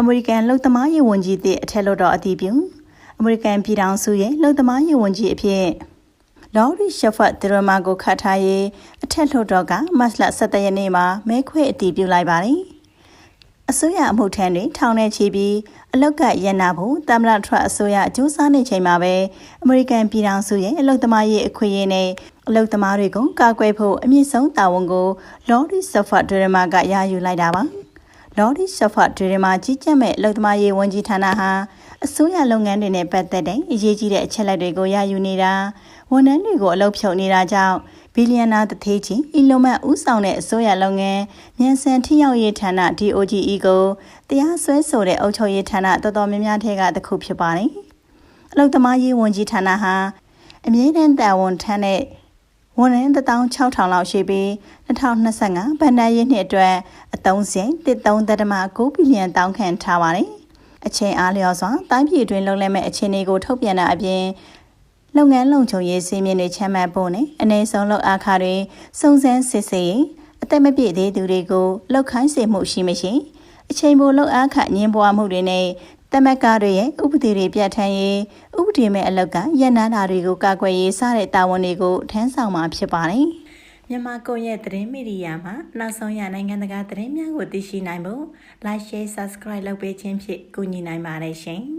အမေရိကန်လုံသမားရေးဝန်ကြီးသည့်အထက်လွှတ်တော်အတည်ပြုအမေရိကန်ပြည်ထောင်စုရဲ့လုံသမားရေးဝန်ကြီးအဖြစ်လော်ရီရှက်ဖတ်ဒရမာကိုခတ်ထားရေးအထက်လွှတ်တော်ကမတ်လ17ရက်နေ့မှာမဲခွဲအတည်ပြုလိုက်ပါတယ်။အစိုးရအမှုထမ်းတွေထောင်ထဲချီပြီးအလောက်ကရန်နာဖို့တမ္မရထရအစိုးရအကျိုးစားနေချိန်မှာပဲအမေရိကန်ပြည်ထောင်စုရဲ့အလုသမားရေးအခွင့်အရေးနဲ့အလုသမားတွေကိုကာကွယ်ဖို့အမြင့်ဆုံးတာဝန်ကိုလော်ရီဆဖတ်ဒရမာကရယူလိုက်တာပါ။ လော်ရီဆဖတ်ဒရမာကြီးကြပ်မဲ့အလုသမားရေးဝန်ကြီးဌာနဟာအစိုးရလုပ်ငန်းတွေနဲ့ပတ်သက်တဲ့အရေးကြီးတဲ့အချက်လက်တွေကိုရယူနေတာဝန်ထမ်းတွေကိုအလုပ်ဖြုတ်နေတာကြောင့်ဘီလီယံနာတသေးချင်းအီလွန်မတ်ဦးဆောင်တဲ့အစိုးရလုပ်ငန်းမြန်ဆန်ထိရောက်ရေးဌာန DOGE ကိုတရားစွဲဆိုတဲ့အုပ်ချုပ်ရေးဌာနတော်တော်များများထဲကတစ်ခုဖြစ်ပါတယ်။အလုပ်သမားရေးဝန်ကြီးဌာနဟာအမြင့်တန်းတာဝန်ထမ်းတဲ့ ဝန်ထမ်း16000လောက်ရှိပြီး2025ဗန်ဒာရေးနှစ်အတွက်အသုံးစရိတ်13.9ဘီလီယံတောင်းခံထားပါတယ်။အချိန်အားလျော်စွာတိုင်းပြည်တွင်လုံလဲမဲ့အခြေအနေကိုထုတ်ပြန်တာအပြင်လုပ်ငန်းလုံခြုံရေးစည်းမျဉ်းတွေချမှတ်ဖို့နဲ့အနည်းဆုံးလောက်အခါတွေစုံစမ်းစစ်ဆေးအသက်မပြည့်သေးသူတွေကိုလောက်ခိုင်းစေမှုရှိမရှိအချိန်ပိုလောက်အခညင်းပွားမှုတွေနဲ့ တမက်ကားတွေရဲ့ဥပဒေတွေပြဋ္ဌာန်းရေးဥပဒေမဲ့အလောက်ကရန်နာတာတွေကိုကာကွယ်ရေးစတဲ့တာဝန်တွေကိုထမ်းဆောင်မှာဖြစ်ပါတယ်။မြန်မာကွန်ရက်သတင်းမီဒီယာမှာနောက်ဆုံးရနိုင်ငံတကာသတင်းများကိုသိရှိနိုင်ဖို့ Like Share Subscribe လုပ်ပေးခြင်းဖြင့်ကူညီနိုင်ပါတယ်ရှင်။